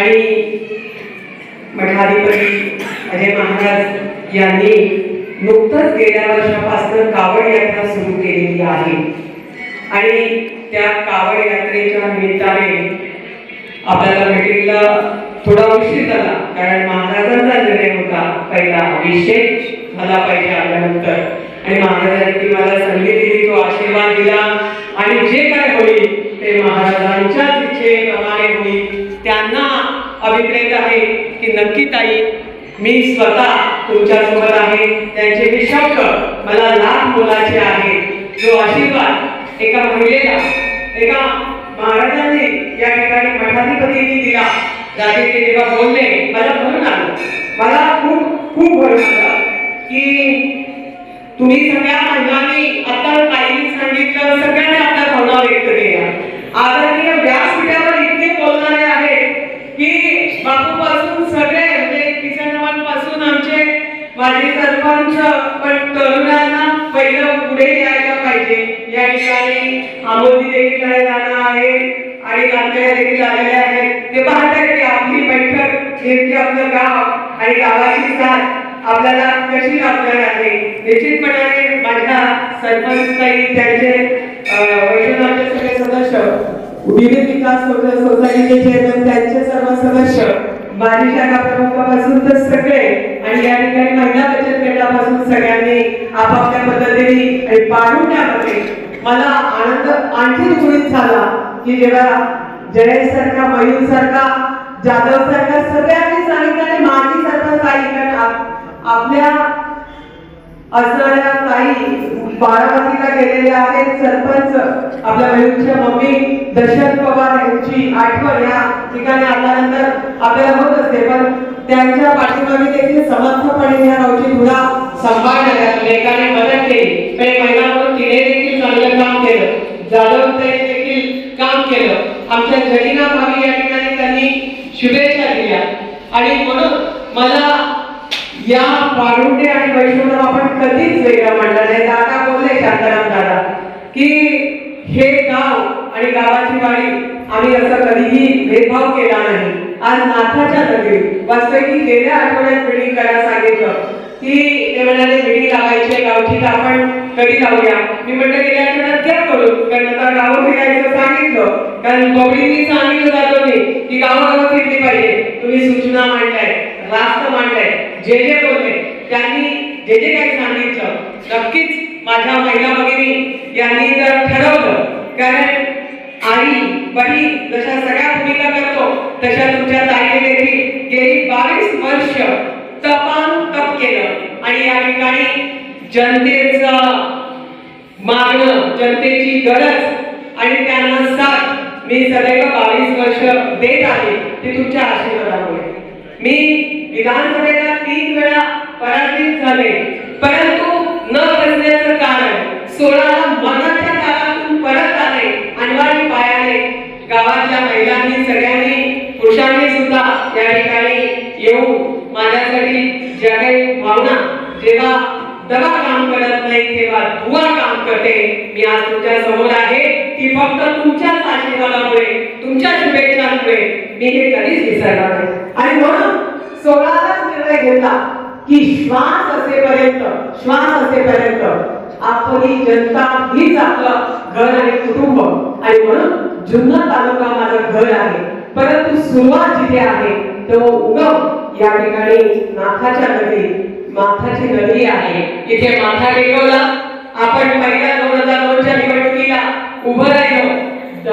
आणि मठाधिपती अजय महाराज यांनी नुकतंच गेल्या वर्षापासून कावड यात्रा सुरू केलेली आहे. आणि त्या कावड यात्रेच्या निमित्ताने आपल्याला भेटीला थोडा उशीर झाला कारण महाराजांचा निर्णय होता पहिला विशेष झाला पाहिजे आल्यानंतर. आणि महाराजांनी मला संधी दिली तो आशीर्वाद दिला. आणि जे काय होईल ते महाराजांच्याच इच्छेप्रमाणे होईल. त्यांना अभिप्रेत आहे की नक्की ताई मी स्वतः तुमच्यासोबत आहे. त्यांचे हे शब्द मला लाख मोलाचे आहे जो आशीर्वाद एका महिलेला एका महाराजांनी या ठिकाणी मठाधिपतींनी दिला. जाते ते जेव्हा बोलले मला भरून आलं मला खूप खूप भरून आलं की तुम्ही सगळ्या महिलांनी आता ताईंनी सांगितलं सगळ्यांनी आपल्या भावना व्यक्त केल्या. आदरणीय व्यासपीठावर इतके बोलणारे आहेत की बापूपासून सगळे म्हणजे किसनपासून आमचे माजी सरपंच पण तरुणांना पहिलं पुढे यायला पाहिजे. या ठिकाणी आमोदी देखील जाणं आहे आणि नांदेड देखील आलेले आहेत. ते पाहतात की आपली बैठक नेमकी आपलं गाव आणि गावाची साथ. आपल्याला कशी लाभणार आहे? निश्चितपणाने माझ्या सरपंच त्यांचे अं, सगळे सदस्य विविध विकास सोसायटीचे चेअरमन त्यांचे सर्व सदस्य माझी शाखा प्रमुखापासून तर सगळे आणि या ठिकाणी महिला बचत गटापासून सगळ्यांनी आपापल्या पद्धतीने आणि पाठवण्यामध्ये मला आनंद आणखी दुसरीत झाला की जेव्हा जयेश सारखा मयूर सारखा जाधव सारखा सगळ्यांनी सांगितलं आणि माझी सारखा ताई आपल्या असणाऱ्या ताई बारामतीला गेलेल्या आहेत सरपंच. आपल्या मयूरच्या मम्मी दशरथ पवार यांची आठवण या ठिकाणी आल्यानंतर आपल्याला होत असते. पण त्यांच्या पाठीमागे देखील समर्थपणे या रावची धुरा सांभाळण्यात लेखाने मदत केली. काही महिलांवर तिने देखील चांगलं काम केलं. जाधव देखील काम केलं. आमच्या जरीना भावी या ठिकाणी त्यांनी शुभेच्छा दिल्या. आणि म्हणून मला या पारुंडे आणि वैष्णव आपण कधीच वेगळं म्हणलं नाही. दादा बोलले शांताराम दादा की हे गाव आणि गावाची वाडी आम्ही असं कधीही भेदभाव केला नाही. आज नाथाच्या नगरी वास्तविक गेल्या आठवड्यात मिटिंग करायला सांगितलं. की ते म्हणाले मिटिंग लावायची गावची तर आपण कधी लावूया? मी म्हटलं गेल्या आठवड्यात घ्या करू कारण आता गावं फिरायचं सांगितलं. कारण बबडींनी सांगितलं जातो मी की गावागाव फिरली पाहिजे. तुम्ही सूचना मांडल्या रास्त मांडलाय जे जे बोलले त्यांनी जे जे काही सांगितलं नक्कीच माझ्या महिला भगिनी यांनी जर ठरवलं कारण आई बहीण जशा सगळ्या भूमिका करतो तशा तुमच्या ताईने देखील गेली बावीस वर्ष तपान तप केलं. आणि या ठिकाणी जनतेचं मागणं जनतेची गरज आणि त्यांना साथ मी सदैव बावीस वर्ष देत आहे ते तुमच्या आशीर्वादावर मी विधानसभेला तीन वेळा पराजित झाले. परंतु न बसण्याचं कारण सोळाला मनाच्या काळातून परत आले अनिवार्य पायाने गावातल्या महिलांनी सगळ्यांनी पुरुषांनी सुद्धा या ठिकाणी येऊन माझ्यासाठी ज्या काही भावना. जेव्हा दवा काम करत नाही तेव्हा दुवा काम करते. मी आज तुमच्यासमोर आहे. की फक्त तुमच्याच आशीर्वादामुळे तुमच्या शुभेच्छांमुळे मी हे कधीच विसरणार नाही. आणि म्हणून सोळालाच निर्णय घेतला की श्वास असेपर्यंत श्वास असेपर्यंत आपली जनता हीच आपलं घर आणि कुटुंब. आणि म्हणून जुन्नर तालुका माझं घर आहे. परंतु सुरुवात जिथे आहे तो उगम या ठिकाणी नाथाच्या नगरी. माथाची नदी आहे. इथे माथा टेकवला. आपण पहिल्या दोन हजार दोनच्या निवडणुकीला उभं राहिलो.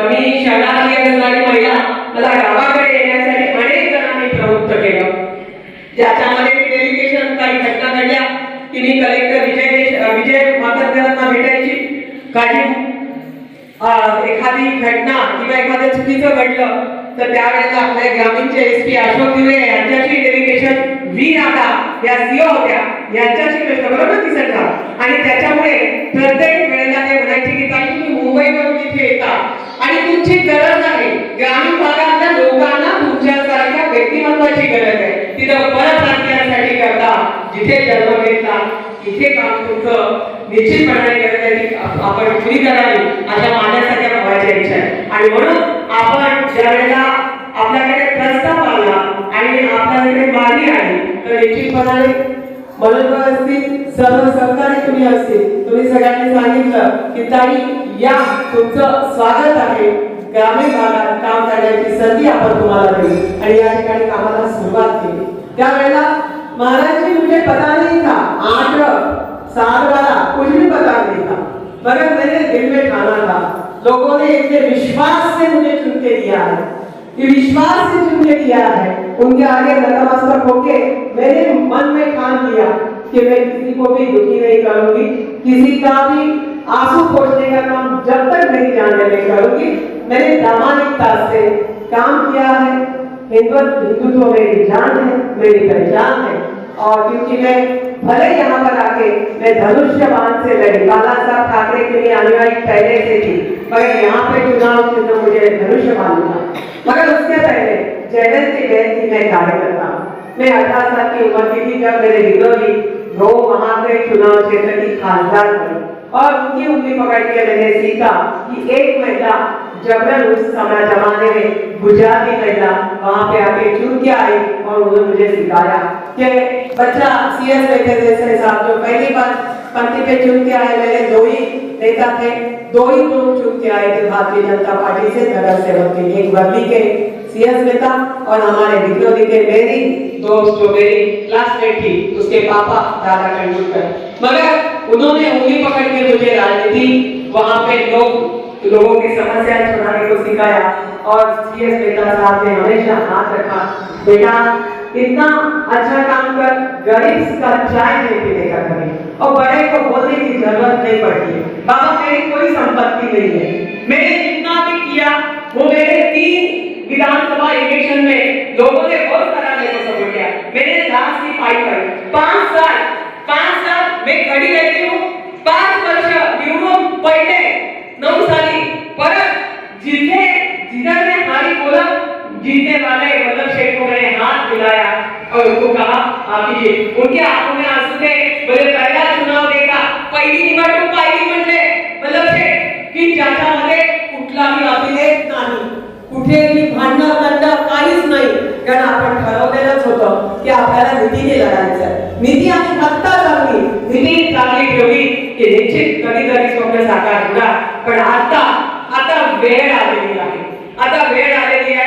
मी शहरातली असणारी महिला. मला गावाकडे येण्यासाठी अनेक जणांनी प्रवृत्त केलं. ज्याच्यामध्ये डेलिगेशन काही घटना घडल्या. की मी कलेक्टर विजय देश- विजय मातरकरांना भेटायची. काही एखादी घटना किंवा एखादं चुकीचं घडलं तर त्यावेळेला आपल्या ग्रामीणचे एस पी अशोक दिवे या सीओ होत्या यांच्याशी प्रश्न बरोबर? दिसतला आणि त्याच्यामुळे प्रत्येक वेळेला ते म्हणायचे की ताई तुम्ही मुंबईवरून इथे येता. आणि तुमची गरज आहे. ग्रामीण भागातल्या लोकांना तुमच्यासारख्या व्यक्तिमत्वाची गरज आहे. तिथं परत परप्रांतीयांसाठी करता. जिथे जन्म घेतला इथे काम तुमचं निश्चितपणाने गरज आहे आपण पुरी करावी अशा माझ्यासारख्या भावाच्या इच्छा आहे. आणि म्हणून आपण ज्या वेळेला आपल्याकडे प्रस्ताव आला आणि आपल्याकडे मागणी आली तर निश्चितपणाने मनोबल असतील सर्व सहकारी तुम्ही असतील. तुम्ही सगळ्यांनी सांगितलं की ताई या तुमचं स्वागत आहे. ग्रामीण भागात काम करण्याची संधी आपण तुम्हाला दिली आणि या ठिकाणी कामाला सुरुवात केली. त्यावेळेला महाराज जी मुझे पता नहीं था आठ सात वाला कुछ भी पता नहीं था मगर मैंने दिल में ठाना था लोगों ने इतने विश्वास से मुझे चुनते दिया है. ये विश्वास से चुन किया है, उनके आगे नतमस्तक होके मैंने मन में ठान लिया कि मैं किसी को भी दुखी नहीं करूँगी, किसी का भी आँसू पोछने का काम जब तक नहीं जाने में करूँगी, मैंने प्रामाणिकता से काम किया है। हिंदुत्व मेरी जान है, मेरी पहचान है। और क्योंकि मैं भले यहाँ पर आके मैं धनुष्य बाण से लड़ी बाला साहब ठाकरे के लिए अनुयायी पहले से थी, मगर यहाँ पे चुनाव चिन्ह मुझे धनुष्य मिला। मगर उसके पहले जयंती जयंती में कार्यकर्ता। मैं अठारह साल की उम्र की थी जब मेरे विरोधी दो वहाँ पे चुनाव क्षेत्र की खासदार बनी। और उनकी उंगली पकड़ के मैंने सीखा कि एक महिला जबरन उस समय जमाने में गुजराती महिला वहाँ पे आके चुन के आई और उन्होंने मुझे सिखाया। कि बच्चा सीएस बैठे थे सर साहब जो पहली बार पंक्ति पे चुन के आए मेरे दो ही नेता थे, दो ही लोग चुन के आए थे भारतीय जनता पार्टी से, नगर सेवक के, एक वर्ली के सीएस नेता और हमारे विरोधी के, मेरी दोस्त जो मेरी क्लासमेट थी, उसके पापा दादा तेंदुलकर मगर उन्होंने उंगली पकड़ के मुझे राजनीति वहाँ पे लोग, लोगों की समस्याएँ छुड़ाने को सिखाया और सीएस नेता साहब ने हमेशा हाथ रखा, बेटा इतना अच्छा काम कर, गरीब का चाय नहीं पीने कभी। और बड़े को बोलने की ज़रूरत नहीं पड़ती। बाबा, मेरी कोई संपत्ति नहीं है। मैंने जितना भी किया, वो मेरे तीन विधानसभा इलेक्शन में लोगों ने वोट कराने को सपोर्ट किया। मैंने लास्ट की फाइट करी। पाँच साल पाँच साल मैं खड़ी रहती हूँ। पाच वर्ष निवडून पडले नऊ साली जीतने वाले वल्लभ शेख को मैंने हाथ मिलाया और उनको कहा आप जी उनके आंखों में आंसू थे। बोले पहला चुनाव देखा पहिली निवडणूक पाहिली म्हणले वल्लभ शेख की ज्याच्यामध्ये कुठलाही अभिलेख नाही कुठेही भांडण दंड काहीच नाही. कारण आपण ठरवलेलंच होतं की आपल्याला निधीने लढायचं निधी आणि सत्ता चांगली. निधी चांगली ठेवली की निश्चित कधीतरी स्वप्न साकार होणार. पण आता आता वेळ आलेली आहे. आता वेळ आलेली आहे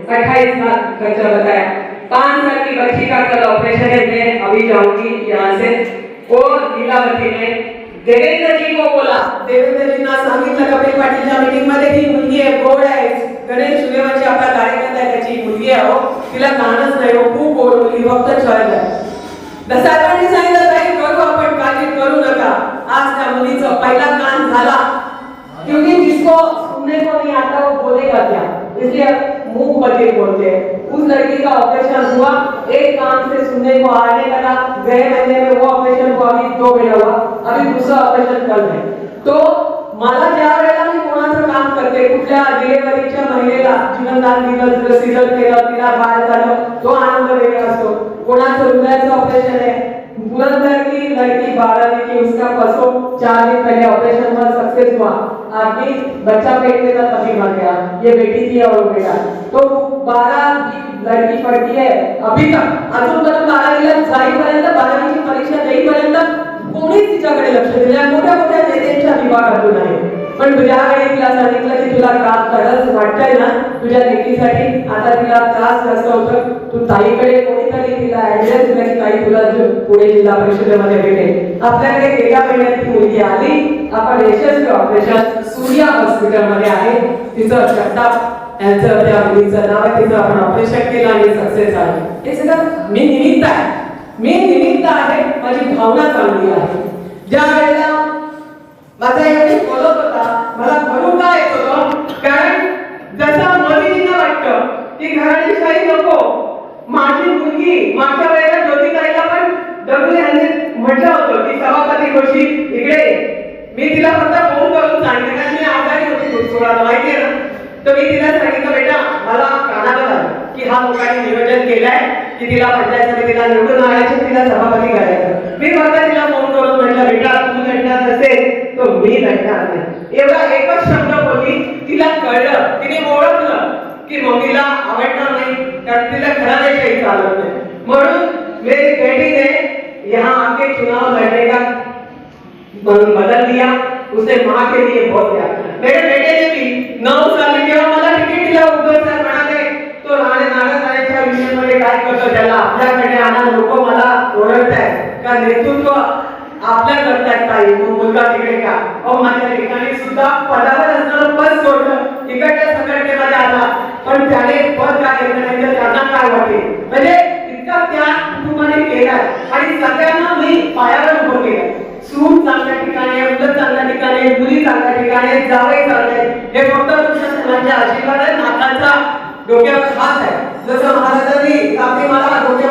अट्ठाईस लाख खर्चा बताया पांच साल की बच्ची का कल ऑपरेशन है मैं अभी जाऊंगी यहाँ से. और लीलावती ने देवेंद्र जी को बोला. देवेंद्र जी ना सांगितलं कपिल पाटीलच्या मीटिंगमध्ये ही मुलगी आहे गोड आहे. गणेश सुलेवाची आपला कार्यकर्ता आहे त्याची मुलगी आहे हो. तिला कानच नाही हो. खूप गोड मुलगी फक्त छळ आहे दसाकांनी सांगितलं काही करू आपण काळजी करू नका. आज त्या मुलीचं पहिला कान झाला. क्योंकि जिसको सुनने को नहीं आता वो बोलेगा क्या? इसलिए मुंह बटे बोलते हैं उस लड़की का ऑपरेशन हुआ एक कान से सुनने को आने लगा गए महीने में वो ऑपरेशन को अभी दो महीना हुआ अभी दूसरा ऑपरेशन कल है तो मला ज्या वेळेला मी कोणाचं काम करते कुठल्या डिलेव्हरीच्या महिलेला जीवनदान दिलं तिला सिजर केलं तिला बाळ झालं तो आनंद वेगळा असतो कोणाचं हृदयाचं ऑपरेशन आहे तुरंत की लड़की बारह की उसका परसों चार दिन पहले ऑपरेशन हुआ. सक्सेस हुआ आदमी बच्चा पेट में था तभी मर गया ये बेटी थी और बेटा. तो बारह की लड़की पढ़ती है अभी तक अजून पर्यंत बारावीला जाईपर्यंत बारावीची परीक्षा देईपर्यंत कोणीच तिच्याकडे लक्ष दिलं मोठ्या मोठ्या नेत्यांच्या विभाग अजून आहे पण ज्यावेळी तिला सांगितलं की तुला त्रास गरज वाटतंय ना? तुझ्या लेकीसाठी. आता तिला त्रास जास्त होतो तू ताईकडे कोणीतरी तिला ऍड्रेस दिला की ताई तुला पुणे जिल्हा परिषदेमध्ये भेटेल. आपल्याकडे गेल्या महिन्यात ती मुलगी आली. आपण यशस्वी ऑपरेशन सूर्या हॉस्पिटलमध्ये आहे. तिचं जगताप त्यांचं त्या मुलीचं नाव आहे. तिचं आपण ऑपरेशन केलं आणि सक्सेस झालं. हे सगळं मी निमित्त आहे. मी निमित्त आहे. माझी भावना चांगली आहे. ज्या वेळेला माझा एवढे बोलत होता. मला भरून का येत होतं? कारण जसं मनीला वाटतं की घराची शाही नको. माझी मुलगी मागच्या वेळेला ज्योतिताईला पण डब्ल्यू यांनी म्हटलं होतं की सभापती जोशी इकडे मी तिला फक्त फोन करून सांगितलं कारण मी आजारी होती माहिती आहे ना? तर मी तिला सांगितलं बेटा मला कानाला झालं की हा लोकांनी नियोजन केलंय, की तिला पंचायत समितीला निवडून आणायचं, तिला सभापती करायचं. मी फक्त तिला फ़ोन करून म्हटलं, बेटा, तू लढणार नसेल तर मी लढणार नाही. एवढा एकच शब्द बोलली, तिला कळलं, तिने ओळखलं, की मम्मीला आवडणार नाही, कारण तिला घराण्याशाही चालत नाही. म्हणून मेरी बेटी ने यहाँ आके चुनाव लड़ने का बदल दिया उसने माँ के लिए बहुत दिया. मेरे बेटे ने भी नऊ आपल्याकडे आणा लोक मला ओळखत आहेत का नेतृत्व आपल्या करतायत ताई? मुलगा तिकडे का? अहो माझ्या ठिकाणी सुद्धा पदावर असणारं पद सोडलं. तिकडच्या संघटनेमध्ये आला. पण त्याने पद काय घेतलं त्यांना काय वाटते म्हणजे इतका त्याग कुटुंबाने केलाय. आणि सगळ्यांना मी पायावर उभं केलं सून चांगल्या ठिकाणी आहे मुलं चांगल्या ठिकाणी आहे मुली चांगल्या ठिकाणी आहेत जावई चांगले आहेत हे फक्त तुमच्या सर्वांच्या आशीर्वाद आहे नाथांचा डोक्यावर खास आहे. जसं महाराजांनी रात्री मला डोक्यावर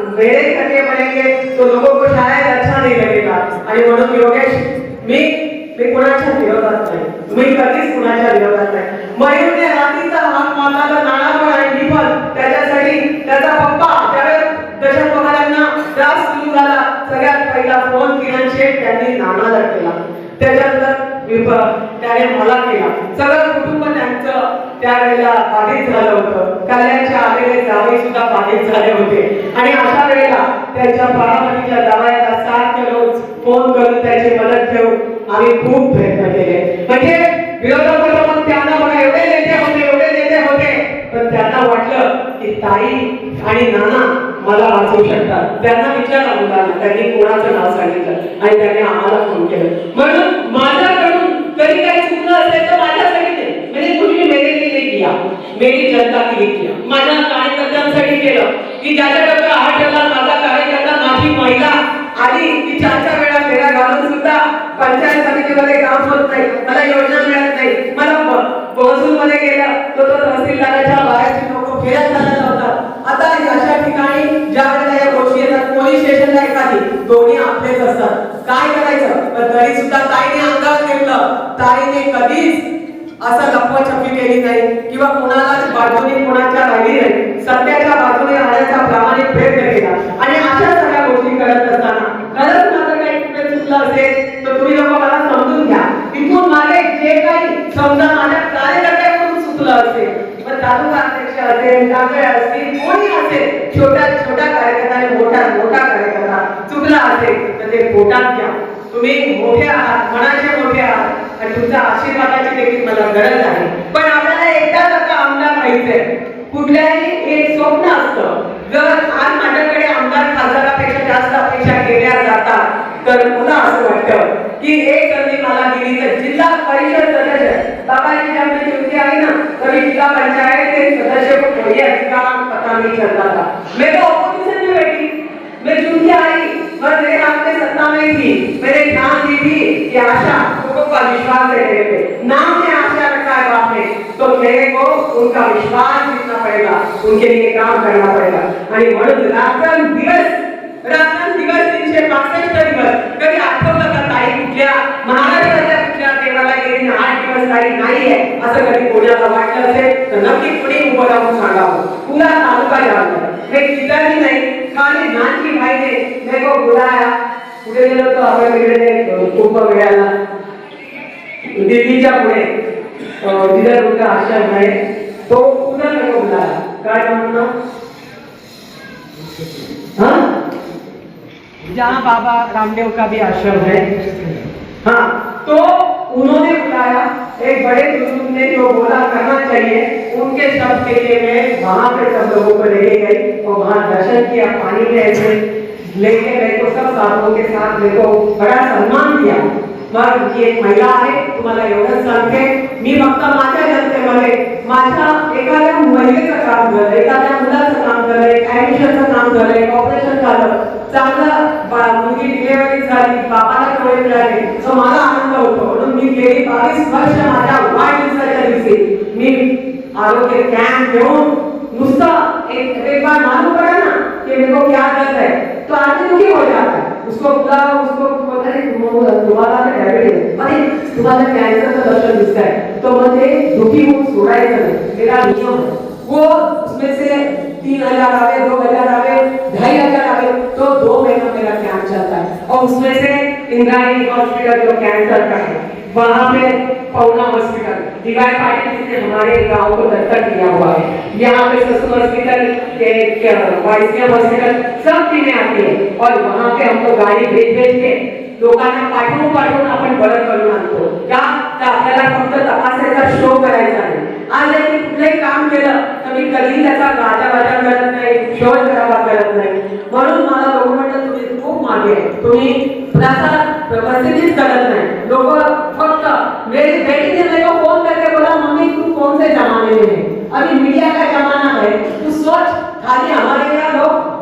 मेरे करके बनेंगे तो लोगों को शायद अच्छा नहीं लगेगा आणि म्हणून योगेश मी मी कोणाच्या विरोधात नाही. मी कधीच कुणाच्या विरोधात नाही. मयूरने रात्रीचा हात मारला पण आणि डिफल त्याच्यासाठी त्याचा पप्पा त्यावेळेस दशक पवारांना त्रास सुरू झाला. सगळ्यात पहिला फोन किरण शेठ त्यांनी नानाला केला. त्याच्यानंतर विभ- त्याने मला केला. सगळं कुटुंब त्यांचं त्यावेळेला बाधित झालं होतं. कल्याणच्या आलेले जावई बाधित झाले होते. आणि अशा वेळेला त्यांच्या बारामतीच्या दवायाला सात किलो फोन करून त्याची मदत घेऊन आम्ही खूप प्रयत्न केले. म्हणजे विरोधक पण त्यांना बघा एवढे नेते होते एवढे नेते होते. पण त्यांना वाटलं की ताई आणि नाना मला वाचवू शकतात. त्यांना विचारा मुलांना त्यांनी कोणाचं नाव सांगितलं? आणि त्यांनी आम्हाला फोन केलं. म्हणून माझ्याकडून कधी काही चुकलं असेल तर माझ्यासाठी नाही. म्हणजे तुम्ही मेरे लिए किया मेरी जनता के लिए किया। माझ्या कार्यकर्त्यांसाठी केलं. की ज्याच्या डोक्यात हात ठेवला माझा कार्यकर्ता माझी महिला आली की चार चार वेळा फेऱ्या घालून सुद्धा पंचायत समितीमध्ये काम होत नाही मला योजना मिळत नाही. मला महसूल मध्ये गेला तो तो तहसीलदाराच्या बाहेरची लोक फेऱ्या चालत होतात. आता अशा ठिकाणी ज्या वेळेला या गोष्टी येतात पोलीस स्टेशनला एखादी दोन्ही आपलेच असतात. काय करायचं? पण तरी सुद्धा ताईने अंगावर घेतलं. ताईने कधीच असं लपवाच्या केली नाही किंवा कोणालाच बाजूने कोणाच्या राहिली नाही सत्याच्या बाजूने राहण्याचा प्रामाणिक प्रयत्न केला. आणि अशा सगळ्या गोष्टी करत असताना खरंच माझं काही कुठे चुकलं असेल तर तुम्ही लोक मला समजून घ्या. इथून मागे जे काही समजा माझ्या कार्यकर्त्याकडून चुकलं असेल पण तालुका अध्यक्ष असेल कांगळे असतील कोणी असेल छोट्या छोट्या कार्यकर्त्याने मोठा मोठा कार्यकर्ता चुकला असेल तर ते पोटात घ्या. तुम्ही मोठे आहात मनाचे मोठे आहात आणि तुमच्या आशीर्वादाची देखील मला गरज तर मला असं वाटतं की एक संधी मला दिली तर जिल्हा परिषद सदस्य। बाबाजी मैं चुनती आई ना तभी जिला पंचायत के सदस्य को अधिकार, पता नहीं चलता था। मैं तो ऑपोजिशन में बैठी। मैं चुनती आई और मेरे हाथ में सत्ता नहीं थी। मैंने ध्यान दी थी कि आशा लोगों का विश्वास है मेरे पे नाम में आशा रखा है बाप ने तो मेरे को उनका विश्वास जीतना पड़ेगा, उनके लिए काम करना पड़ेगा। आणि म्हणून रात्र दिवस रात्र दिवस तीनशे पासष्ट दिवस. कधी आठवलं का ताई कुठल्या महाराष्ट्राच्या कुठल्या देवाला गेली आठ दिवस ताई नाहीये? असं कधी कोणाला वाटलं असेल? तर नक्की पुढे उभं राहून सांगावं पुरा तालुका जावं हे किधर नाही खाली नाची भाई ने मेरे बुलाया. पुढे गेलो तो आपण तिकडे कुंभ मेळ्याला दिल्लीच्या पुढे. अं, जिथं आश्रम आहे. तो पुन्हा मेरे को बुलाया काय म्हणणं हा? जहाँ बाबा रामदेव का भी आश्रम है। हाँ तो उन्होंने बुलाया। एक बड़े बुज़ुर्ग ने जो बोला, करना चाहिए। उनके शब्द के लिए मैं वहाँ पे सब लोगों को लेके गई और वहाँ दर्शन किया, पानी में ऐसे लेके गए तो सब साधुओं के साथ मेरे को बड़ा सम्मान दिया। मग ही एक महिला आहे तुम्हाला एवढंच सांगते मी फक्त माझ्या जनतेमध्ये महिलेचं काम झालं एखाद्या मुलाचं काम झालं एक ऍडमिशनचं काम झालं एक ऑपरेशन झालं चांगलं मुलगी डिलिव्हरी झाली बाबाला डोळे मिळाले तर मला आनंद होतो. म्हणून मी गेली बावीस वर्ष माझ्या वाढदिवसाच्या दिवशी. मी आरोग्य कॅम्प घेऊन नुसतं एक एक बार मालूम पड़ा ना कि मेरे को क्या दर्द है? तो आदमी दुखी हो जाता. है उसको बुलाओ उसको पता है "तुम- तुम्हाला तर डायबिटीज़ अरे तुम्हाला कॅन्सरचं लक्षण दिसत आहे तो मुझे दुखी होऊन सोडायचं नाही मेरा नियम है। वो उसमें से तीन हज़ार आवे, दो हज़ार आवे, ढाई हज़ार आवे तो दो महीना मेरा कैंप चलता है। और उसमें से इंद्रायणी हॉस्पिटल जो कैंसर का है वहाँ पे पौना हॉस्पिटल डीवाई पाटिल ने हमारे गांव को दत्तक दिया हुआ है। यहाँ पे ससुर हॉस्पिटल के वाइसियम हॉस्पिटल सब टीमें आती है। और वहाँ पे हमको गाड़ी भेज भेज के लोकांना पाठवून पाठवून आपण बरं करून आणतो का तर आपल्याला फक्त तपासायचा शो करायचा आहे आज जर मी कुठलंही काम केलं तर मी कधी त्याचा गाजा बाजा करत नाही शोध करावा करत नाही। म्हणून मला लोक म्हणतात तुम्ही खूप मागे। आहे. तुम्ही त्याचा व्यवस्थितच करत नाही। लोक मेरी बेटी ने मेरे को फ़ोन करके बोला, मम्मी, तू कौन से जमाने में है। अभी मीडिया का जमाना है। तू सोच, खाली हमारे यहाँ लोग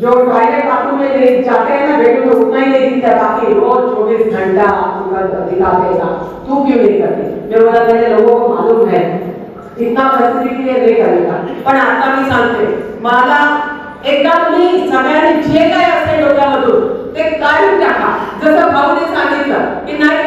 जो टॉयलेट बाथरूम में ले जाते हैं ना, बेटू तो उतना ही नहीं दिखता बाकी रोज चौबीस घंटा आपका दिखा देगा। तू क्यों नहीं करती? मैं बोला मेरे लोगों को मालूम है। इतना परिस्थिती के लिए नाही करेगा। पण आता मी सांगते मला एकदा तुम्ही सगळ्यांनी जे काय असेल डोक्यामधून ते काढून टाका जसं भाऊने सांगितलं की नाही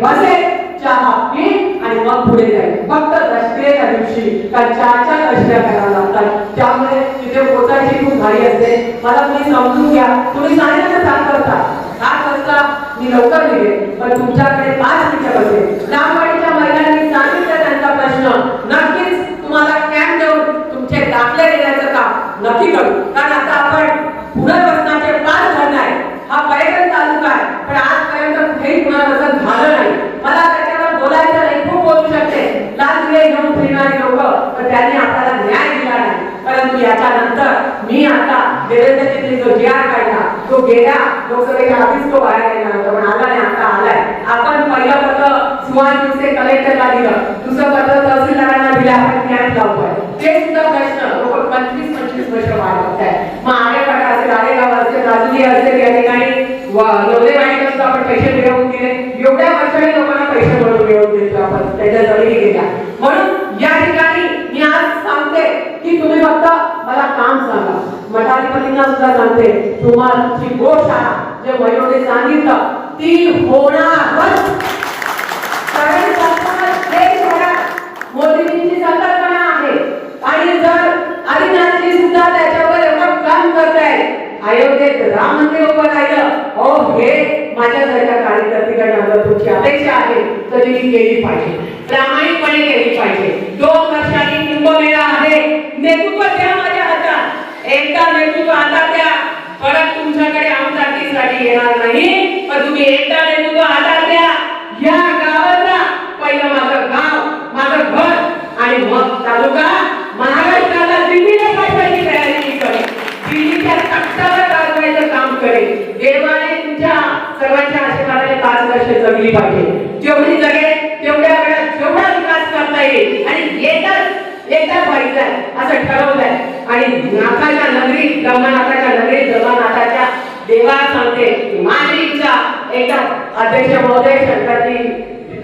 बसेल चहा पीन आणि मग पुढे जाईल फक्त दसऱ्याच्या दिवशी कारण चार चार करायला लागतात. त्यामुळे तिथे पोचायची खूप घाई असते. मला तुम्ही समजून घ्या. तुम्ही सांगितलं सात करता. सात वाजता मी लवकर निघेल पण तुमच्याकडे पाच मिनिटं बसेल रामवाडीच्या महिलांनी सांगितलं त्यांचा प्रश्न नक्कीच तुम्हाला कॅम्प देऊन तुमचे दाखले देण्याचं काम नक्की करू कारण आता आपण पुनर्वसनाचे पाच धरण आहे हा पर्यटन तालुका आहे पण आजपर्यंत कुठेही पुनर्वसन झालं नाही मला त्याच्यावर बोलायचं नाही खूप बोलू शकते लाल दिवे घेऊन फिरणारी लोक पण त्यांनी आपल्याला न्याय दिला नाही परंतु याच्यानंतर मी आता देवेंद्रजींनी जो जी आर काढला गेल्या लोकसभेच्या आधीच तो बाहेर येणार होता. पण आला नाही आता आलाय. आपण पहिलं पत्र सुहान दिवसे कलेक्टरला दिलं. दुसरं पत्र तहसीलदारांना दिलं. आपण कॅम्प लावतोय ते सुद्धा प्रश्न. लोक पंचवीस पंचवीस वर्ष वाट आहे मग आरेपाटा असेल आरेगाव असेल राजुली असेल या ठिकाणी नवदेवाडीला असतो आपण पैसे मिळवून दिले. एवढ्या वर्षाने लोकांना पैसे मिळवून मिळवून देतो आपण. त्याच्या जमिनी गेल्या. म्हणून या ठिकाणी मी आज सांगते की तुम्ही फक्त मला काम सांगा. मठाधिपतींना सुद्धा सांगते तुम्हाला गोष्ट जे वयोने सांगितलं ती होणार. कारण संकल्पना आहे. आणि जर आदिनाथजी सुद्धा त्याच्यावर एवढं काम करत आहे अयोध्येत राम मंदिर उभं राहिलं हो हे माझ्यासारख्या कार्यकर्तीकडनं जर तुमची अपेक्षा आहे तर ती केली पाहिजे. प्रामाणिकपणे केली पाहिजे. दोन वर्षांनी कुंभमेळा आहे. नेतृत्व त्यामध्ये एकदा नेतृत्व आता द्या परत तुमच्याकडे आमदारकीसाठी येणार नाही. पण तुम्ही एकदा नेतृत्व आता द्या या गावाचा पहिलं माझं गाव माझं घर आणि मग तालुका महाराष्ट्राला दिल्लीला पाठवायची तयारी करेल दिल्लीच्या तख्तावर गाजवायचं काम करेन. देवाने तुमच्या सर्वांच्या आशीर्वादाने पाच वर्ष जगली पाहिजे. जेवढी जगेल तेवढ्या वेळात जेवढा विकास करता येईल. आणि एकदाच एकदा व्हायचंय असं ठरवलंय. आणि नाथाच्या नगरी ब्रह्मनाथाच्या नगरी ब्रह्मनाथाच्या देवा सांगते माझी इच्छा एका अध्यक्ष महोदय शंकरजी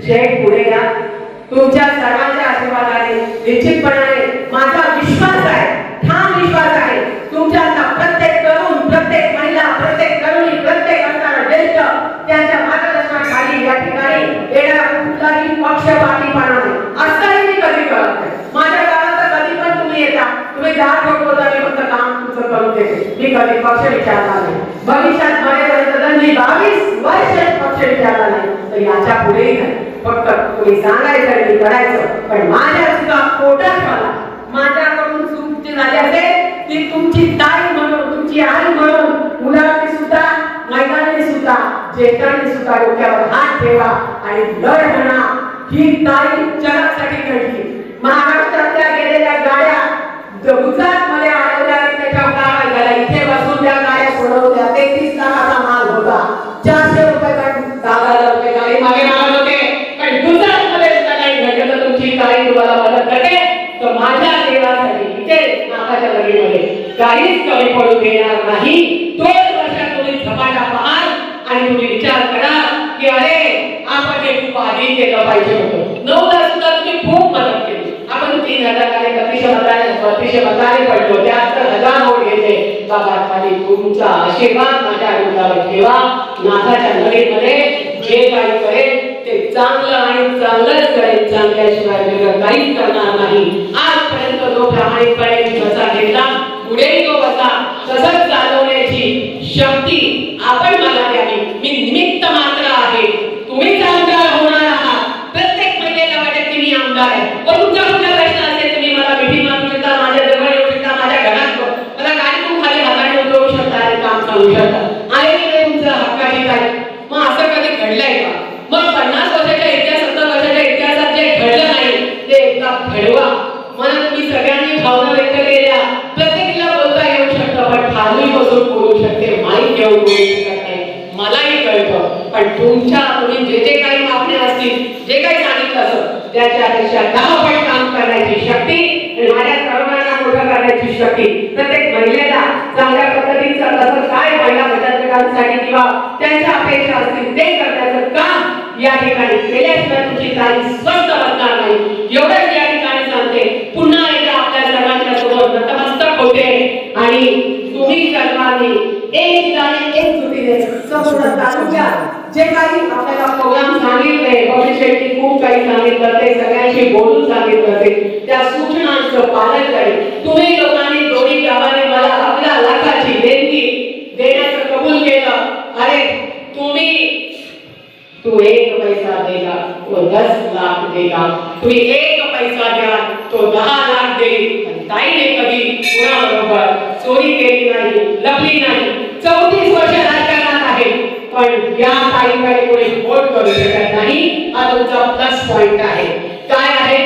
शेठ पुढे या तुमच्या सर्वांच्या आशीर्वादाने निश्चितपणाने माझा विश्वास आहे ठाम विश्वास आहे. तुमच्या प्रत्येक तरुण प्रत्येक महिला प्रत्येक तरुणी प्रत्येक असणारा ज्येष्ठ त्यांच्या मार्गदर्शनाखाली या ठिकाणी येणारा कुठलाही पक्षपातीपणा नाही असंही मी कधी करत नाही माझ्या गावात तर कधी पण तुम्ही येता तुम्ही दहा ठोक बोलता मी फक्त काम तुमचं करून देते मी कधी पक्ष विचारला नाही. भविष्यात मरेपर्यंत मी बावीस वर्ष पक्ष विचारला नाही. तर याच्या पुढेही नाही. फक्त तुम्ही सांगायचं आणि मी करायचं पण माझ्या सुद्धा पोटात मला. माझ्याकडून चूक जी झाली असेल ती तुमची ताई म्हणून तुमची आई म्हणून मुलांनी सुद्धा मैदानी सुद्धा जेठांनी सुद्धा डोक्यावर हात ठेवा आणि लढ म्हणा. ही ताई जगासाठी घडली. महाराष्ट्रातल्या गेलेल्या गाड्या गुजरात काहीच कमी पडू देणार नाही. दोन वर्षात तुम्ही समाजा पाहाल आणि तुम्ही विचार करा की अरे आपण हे खूप आधी केलं पाहिजे होतं. नऊला सुद्धा तुम्ही खूप मदत केली. आपण तीन हजार आले बत्तीसशे मताने बत्तीसशे मताने पडलो. त्यानंतर हजार वोट घेतले. बाबा खाली तुमचा आशीर्वाद माझ्या डोक्यावर ठेवा. नाथाच्या नगरीमध्ये जे काही करेल ते चांगलं आणि चांगलंच करेल. चांगल्याशिवाय वेगळं काहीच करणार नाही. आजपर्यंत जो प्रामाणिकपणे मी घेतला पुढे तो बसा. तसंच चालवण्याची शक्ती आपण मला त्याच्यापेक्षा दहापट काम करण्याची शक्ती आणि माझ्या सर्वांना मोठं करण्याची शक्ती. प्रत्येक महिलेला चांगल्या पद्धतीचं कसं काय महिला बचत गटांसाठी किंवा त्यांच्या अपेक्षा असतील ते करण्याचं काम या ठिकाणी केल्याशिवाय तुमची काही स्वस्त बसणार नाही. एवढंच या ठिकाणी सांगते. पुन्हा एकदा आपल्या सर्वांच्या समोर नतमस्तक होते आणि तुम्ही सर्वांनी एक गाणी एक सुटीने संपूर्ण तालुक्यात जे काही आपल्याला प्रोग्राम सांगितले बबली खूप काही सांगितलं ते सगळ्यांशी बोलून सांगितलं ते त्या सूचनांचं पालन करेल तुम्ही लोकांनी दोन्ही गावाने मला आपल्या लाखाची देणगी देण्याचं कबूल केलं. अरे तुम्ही तू एक पैसा देगा तो दस लाख देगा. तुम्ही एक पैसा द्या तो दहा लाख देईल ताईने कधी कुणाबरोबर चोरी केली नाही लपली नाही. चौतीस वर्ष राजकारणात पण या तारीखाने कोणी कोट करू शकत नाही. हा तुमचा प्लस पॉइंट आहे. काय आहे?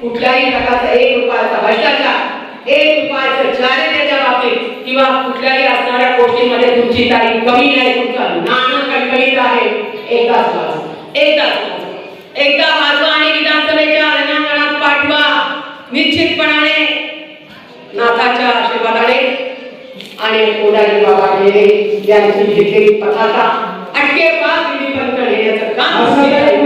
कुठल्याही प्रकारचा एक रुपयाचा भ्रष्टाचार एक रुपयाचं त्याच्या बाबतीत किंवा कुठल्याही असणाऱ्या गोष्टीमध्ये तुमची तारीख कमी नाही तुमचं नाणं कणकणीत आहे. एकदाच वाचा एकदाच एकदा वाचवा आणि विधानसभेच्या रणांगणात पाठवा. निश्चितपणाने नाथाच्या आशीर्वादाने आणि कोडाजी बाबा गेले यांची घेतलेली पताका अटके पाच विधीपर्यंत नेण्याचं काम